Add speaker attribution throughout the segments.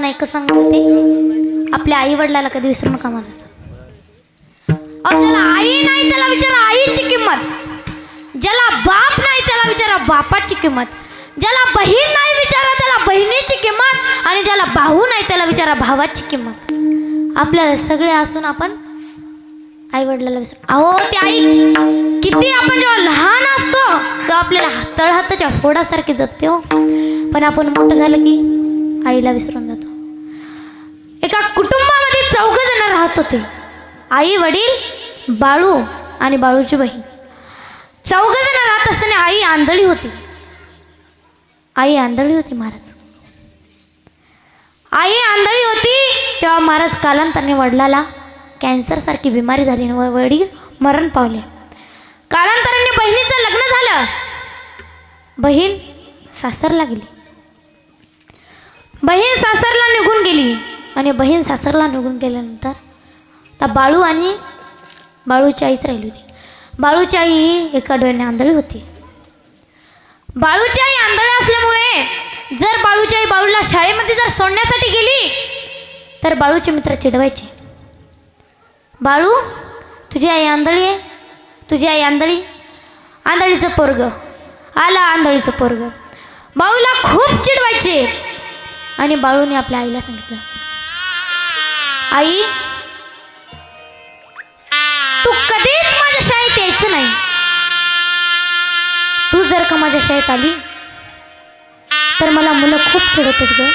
Speaker 1: नाही एकच आपल्या आई वडिलाला कधी विसरू नका म्हणायचं अहो ज्याला आई नाही त्याला विचारा आईची किंमत. ज्याला बाप नाही त्याला विचारा बापाची किंमत. ज्याला बहीण नाही विचारा त्याला बहिणीची किंमत. आणि ज्याला भाऊ नाही त्याला विचारा भावाची किंमत. आपल्याला सगळे असून आपण आई वडिलाला विसरू अहो ते आई किती आपण जेव्हा लहान असतो तेव्हा आपल्याला तळहाताच्या फोडासारखे जपते हो. पण आपण मोठं झालं की आईला विसरून जातो. जण राहत होते. आई वडील बाळू आणि बाळूची बहीण. चौघ जण राहत असताना आई आंधळी होती. आई आंधळी होती महाराज. आई आंधळी होती तेव्हा महाराज कालांतराने वडिलाला कॅन्सरसारखी बिमारी झाली व- वडील मरण पावले. कालांतराने बहिणीचं लग्न झालं. बहीण सासरला गेली. बहीण सासरला निघून गेली. आणि बहीण सासरला निघून गेल्यानंतर आता बाळू आणि बाळूची आईच राहिली होती. बाळूची आई ही एका डोळ्याने आंधळी होती. बाळूची आई आंधळी असल्यामुळे जर बाळूची आई बाळूला शाळेमध्ये जर सोडण्यासाठी गेली तर बाळूचे मित्र चिडवायचे. बाळू तुझी आई आंधळी आहे. तुझी आई आंधळी. आंधळीचं पोरग. आला आंधळीचं पोरग. बाळूला खूप चिडवायचे. आणि बाळूने आपल्या आईला सांगितलं आई तू कधीच माझ्या शाळेत यायचं नाही. तू जर का माझ्या शाळेत आली तर मला मुलं खूप चिडवतात ग.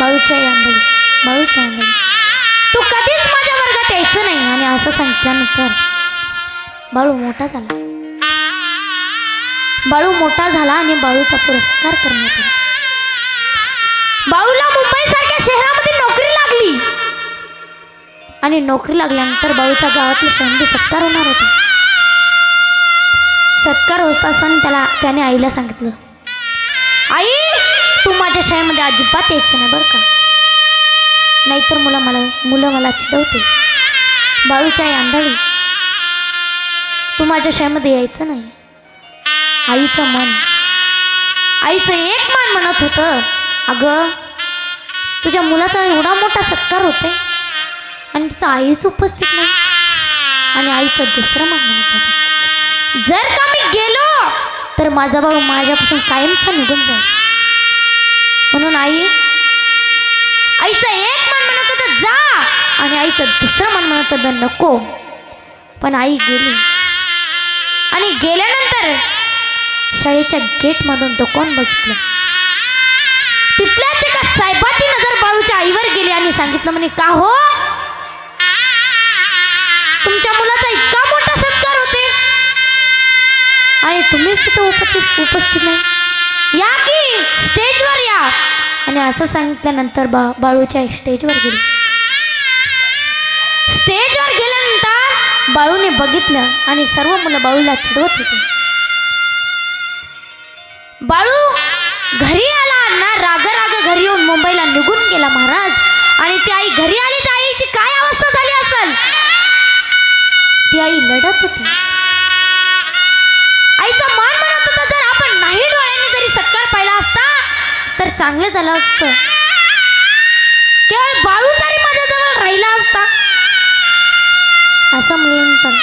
Speaker 1: बाळूच्या आई आंधळी बाळूची आंधळी तू कधीच माझ्या वर्गात यायचं नाही. आणि असं सांगितल्यानंतर बाळू मोठा झाला. बाळू मोठा झाला आणि बाळूचा पुरस्कार करण्यात आला. बाळूला मुंबईसारख्या शहरात आणि नोकरी लागल्यानंतर बाळूच्या गावातले शाळेमध्ये सत्कार होणार होता. सत्कार होत असताना त्याला त्याने आईला सांगितलं आई तू माझ्या शाळेमध्ये अजिबात यायचं नाही बरं का? नाहीतर मुलं मला मुलं मला चिडवते बाळूच्या आई आंधळी. तू माझ्या शाळेमध्ये यायचं नाही. आईचं मन. आईचं एक मन म्हणत होतं अगं तुझ्या मुलाचा एवढा मोठा सत्कार होते आणि तिथं आईच उपस्थित नाही. आणि आईचं दुसरं मन म्हणत जर का मी गेलो तर माझा भाऊ माझ्यापासून कायमचा निघून जाईल. म्हणून आई आईचं एक मन म्हणत होतं जा. आणि आईचं दुसरं मन म्हणत होतं नको. पण आई गेली. आणि गेल्यानंतर शाळेच्या गेटमधून डोकावून बघितलं. तिथल्याच एका साहेबाची नजर बाळूच्या आईवर गेली आणि सांगितलं म्हणे का हो? तुमच्या मुलाचा इतका मोठा सत्कार होते. आणि तुम्हीच तिथं उपस्थित उपस्थित नाही. या की स्टेजवर या. आणि असं सांगितल्यानंतर बा बाळूच्या स्टेजवर गेली. स्टेजवर गेल्यानंतर बाळूने बघितलं आणि सर्व मुलं बाळूला चिडवत होते. बाळू घरी आला ना राग राग घरी येऊन मुंबईला निघून गेला महाराज. आणि ती आई घरी आली तर आईची काय ती आई लढत होती. आईचं मान म्हणत होता जर आपण नाही डोळ्यांनी जरी सत्कार पाहिला असता तर चांगलं झालं असतं. केवळ बाळू जरी माझ्याजवळ राहिला असता. असं म्हणल्यानंतर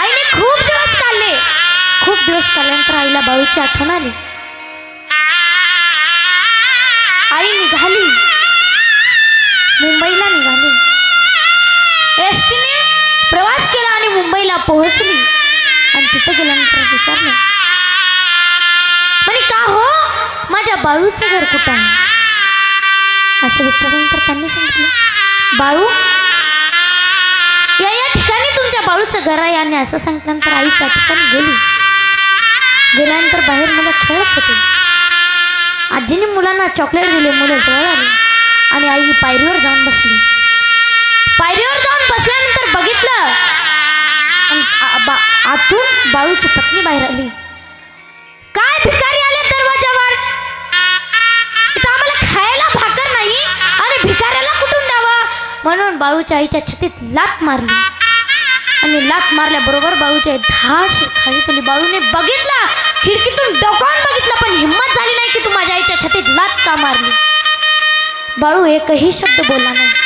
Speaker 1: आईने खूप दिवस काढले. खूप दिवस काढल्यानंतर आईला बाळूची आठवण आली. आई निघाली. मुंबईला प्रवास केला आणि मुंबईला पोहोचली. आणि तिथं गेल्यानंतर विचारलं म्हणे का हो? माझ्या बाळूचं घर कुठं आहे? असं विचारल्यानंतर त्यांनी सांगितलं बाळू या या ठिकाणी तुमच्या बाळूचं घर आहे. आणि असं सांगितल्यानंतर आई त्या ठिकाणी गेली. गेल्यानंतर बाहेर मुलं खेळत होते. आजीने मुलांना चॉकलेट दिले मुलं जवळ आली. आणि आई पायरीवर जाऊन बसली. पायरीवर जाऊन बसल्या बघितलं? बा- आतून बाळूची पत्नी बाहेर आली. काय भिकारी आले दरवाजावर इथं आम्हाला खायला भाकर नाही आणि भिकाऱ्याला कुठून द्यावं? म्हणून बाळूच्या आईच्या छातीत लात मारली. आणि लात मारल्याबरोबर बाळूच्या आई धाडशी खाली पडली. बाळूने बघितलं. खिडकीतून डोकावून बघितलं पण हिंमत झाली नाही की तू माझ्या आईच्या छातीत लात का मारली. बाळू एकही शब्द बोलला नाही.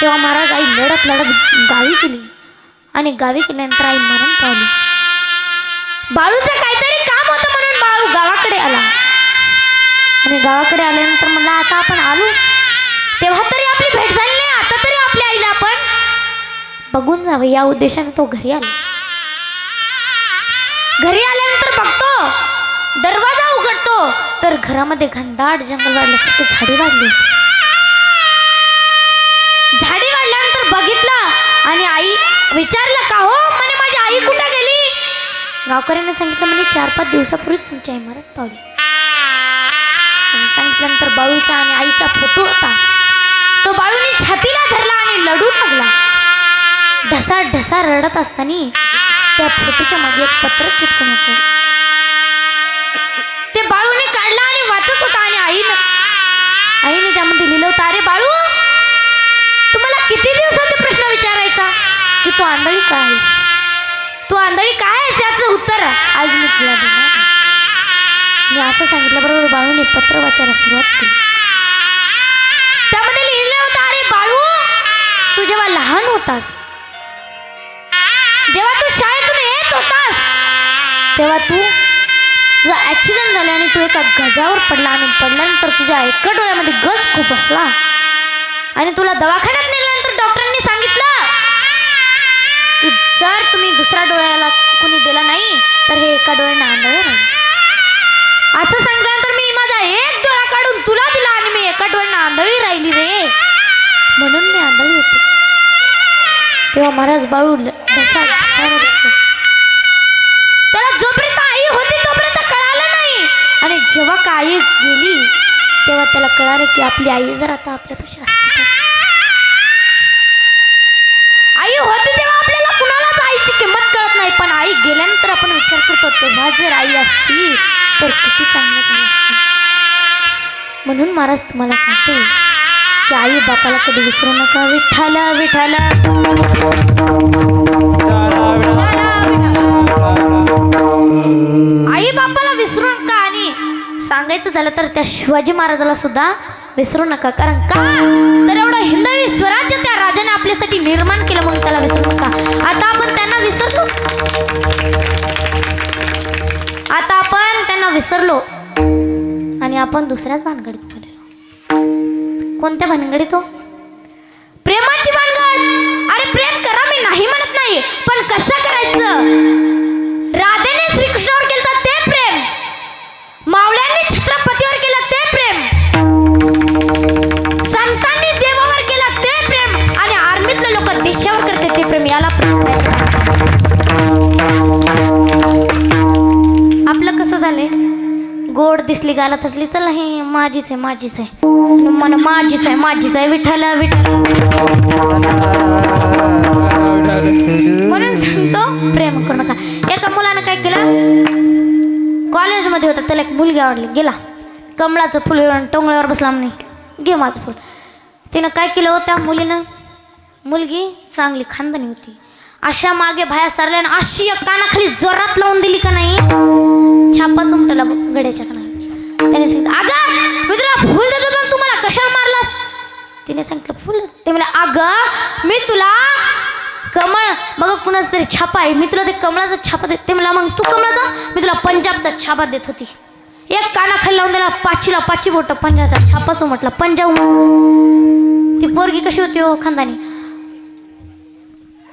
Speaker 1: तेव्हा महाराज आई लढत लढत गावी केली आणि गावी केल्यानंतर आई मरण पावली. बाळूचं काहीतरी काम होतं म्हणून बाळू गावाकडे आला. आणि गावाकडे आल्यानंतर म्हणला आता आपण आलोच. तेव्हा तरी आपली भेट झाली नाही आता तरी आपल्या आईला आपण बघून जावं. या उद्देशाने तो घरी आला. घरी आल्यानंतर बघतो दरवाजा उघडतो तर घरामध्ये घनदाट जंगल वाढल्यासारखे झाडे वाढली होती. विचारलं का हो? म्हणे माझी आई कुठे गेली? गावकऱ्यांना सांगितलं म्हणे चार पाच दिवसापूर्वीच तुमची आई मरण पावली. सांगितल्यानंतर बाळूचा आणि आईचा फोटो होता. तो बाळूने छातीला धरला आणि लढू लागला. ढसा ढसा रडत असताना त्या फोटोच्या मागे एक पत्र चिटकून होतं. ते बाळूने काढला आणि वाचत होता आणि आईनं आईने तू आंधळी काय आहेस? तू आंधळी काय आहेस याचं उत्तर आज मी तुला देणार मी असं सांगितल्याबरोबर बाळूने पत्र वाचायला सुरुवात केली. त्यामध्ये लिहिलं होतं अरे बाळू तू जेव्हा लहान होतास जेव्हा तू शाळेतून येत होतास तेव्हा तू तुझा ॲक्सिडेंट झाला आणि तू एका गजावर पडला आणि पडल्यानंतर तुझ्या एका डोळ्यामध्ये गज खूप असला आणि तुला दवाखान्यात सर तुम्ही दुसऱ्या डोळ्याला कुणी दिला नाही तर हे एका डोळ्यानं आंधळे असं सांगल्यानंतर मी माझा एक डोळा काढून तुला दिला आणि मी एका डोळ्यानं आंधळी राहिली रे. म्हणून मी आंधळी होते. तेव्हा महाराज बाळू ढसा त्याला जोपर्यंत आई होती तोपर्यंत कळालं नाही. आणि जेव्हा का आई गेली तेव्हा त्याला कळालं की आपली आई जर आता आपल्यापेक्षा आई होती तेव्हा आपल्याला कुणालाच आईची किंमत कळत नाही पण आई गेल्यानंतर आपण विचार करतो तेव्हा जर आई असती तर किती चांगलं झालं असतं. म्हणून महाराज तुम्हाला सांगते की आई बापाला कधी विसरू नका. विठाला विठाला आई बापाला विसरू नका. आणि सांगायचं झालं तर त्या शिवाजी महाराजाला सुद्धा विसरू नका कारण का? तर एवढं हिंदवी स्वराज्य त्या राजाने आपल्यासाठी निर्माण केलं म्हणून त्याला विसरू नका. आता आपण त्यांना विसरलो. आता आपण त्यांना विसरलो. आणि आपण दुसऱ्याच भानगडीत पडलो. कोणत्या भानगडीत हो? प्रेमाची भानगड. अरे प्रेम करा मी नाही म्हणत नाही पण कसं करायचं? दिसली गालात असली चल हे माझीच आहे माझीच आहे. आणि मन माझीच आहे माझीच आहे विठ्ठल विठ्ठल. म्हणून सांगतो प्रेम करू नका. एका मुलानं काय केलं? कॉलेजमध्ये होता त्याला एक मुलगी आवडली. गेला. कमळाचं फुल टोंगळ्यावर बसला म्हणे घे माझं फुल. तिनं काय केलं होतं त्या मुलीनं? मुलगी चांगली खानदानी होती. अशा मागे बाहेर सरल्या आणि अशी एक कानाखाली जोरात लावून दिली का नाही? छापा चुमटला गड्याच्या त्याने सांगितलं अगं मी तुला फुल देत होतो तू मला कशाला मारलास? तिने सांगितलं फुल ते मला अगं मी तुला कमळ बघा कुणाचा तरी छापा आहे. मी तुला ते कमळाचा छापा देत ते मला मग तू कमळाचा? मी तुला पंजाबचा छापा देत होती. एक कानाखाली लावून दिला पाचीला पाची बोट पंजाबचा छापाच म्हटलं पंजाब ती पोरगी कशी होती हो खानदानी?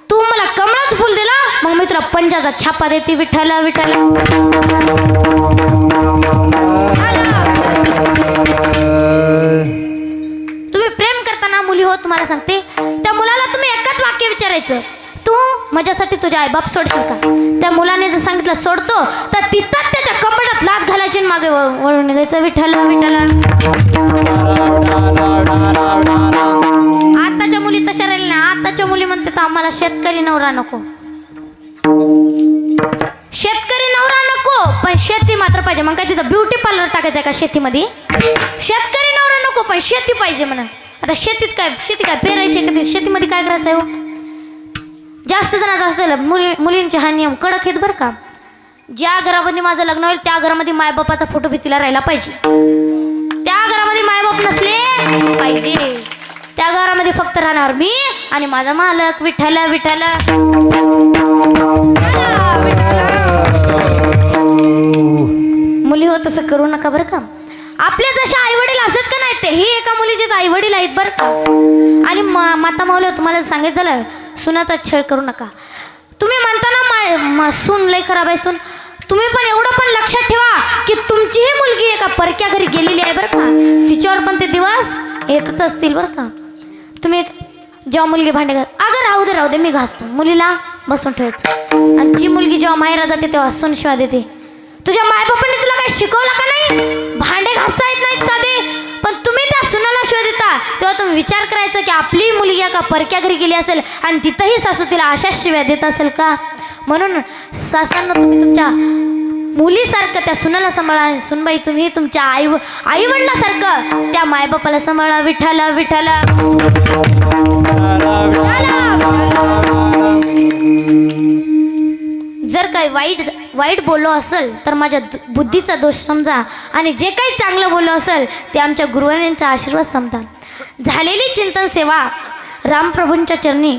Speaker 1: तू मला कमळाच फुल दिला? मग मी तुला पंजाचा छापा देते विठ्ठला विठ्ठला. आईबाप सोडशील का? त्या मुलाने जर सांगितलं सोडतो तर तिथंच त्याच्या कपड्यात लात घालायची मागे वळून निघायचं. विठ्ठला विठ्ठला. आताच्या मुली तशा राहिल्या ना आताच्या मुली म्हणतात आम्हाला शेतकरी नवरा नको. शेतकरी नवरा नको पण शेती मात्र पाहिजे. मग काय तिथं ब्युटी पार्लर टाकायचं का शेतीमध्ये? शेतकरी नवरा नको पण शेती पाहिजे म्हणा. आता शेतीत काय शेती काय पेरायची का? शेतीमध्ये काय करायचं आहे हो? जास्त जणांचं असलेलं मुली मुलींचे हा नियम कडक आहेत बरं का. ज्या घरामध्ये माझं लग्न होईल त्या घरामध्ये मायबापाचा फोटो भीतीला राहिला पाहिजे. त्या घरामध्ये मायबाप नसले पाहिजे. त्या घरामध्ये फक्त राहणार मी आणि माझा मालक विठ्ठल विठ्ठल. मुली हो तसं करू नका बरं का. आपले जसे आई वडील असतात का नाही ते ही एका मुलीचे आई वडील आहेत बरं का. आणि मा माता माऊल तुम्हाला सांगितलं सुनाचा छळ करू नका. तुम्ही म्हणता ना मा मा- सून लय खराब आहे सून. तुम्ही पण एवढं पण लक्षात ठेवा की तुमचीही मुलगी एका परक्या घरी गेलेली आहे बरं का. तिच्यावर पण ते दिवस येतच असतील बरं का. तुम्ही जेव्हा मुलगी भांडे घाल अगं राहू दे राहू दे मी घासतो. मुलीला बसून ठेवायचं. आणि जी मुलगी जेव्हा माहेरा जाते तेव्हा सून शिवा देते. तुझ्या मायबापांनी तुला काही शिकवलं का नाही? भांडे घासता येत नाहीत साधे. पण तुम्ही त्या सुनाला शिवाय देता. तेव्हा तुम्ही विचार करायचा की आपली मुलगी एका परक्या घरी गेली असेल आणि तिथंही सासू तिला अशाच शिव्या देत असेल का? म्हणून सासांना तुम्ही तुमच्या मुलीसारखं त्या सुनाला सांभाळा आणि सुनबाई तुम्ही तुमच्या आई आई वडिलासारखं त्या मायबापाला सांभाळा. विठाला विठाला जर काही वाईट वाईट बोललो असेल तर माझ्या दु- बुद्धीचा दोष समजा आणि जे काही चांगलं बोललो असेल ते आमच्या गुरुवारांचा आशीर्वाद समजा. झालेली चिंतन सेवा रामप्रभूंच्या चरणी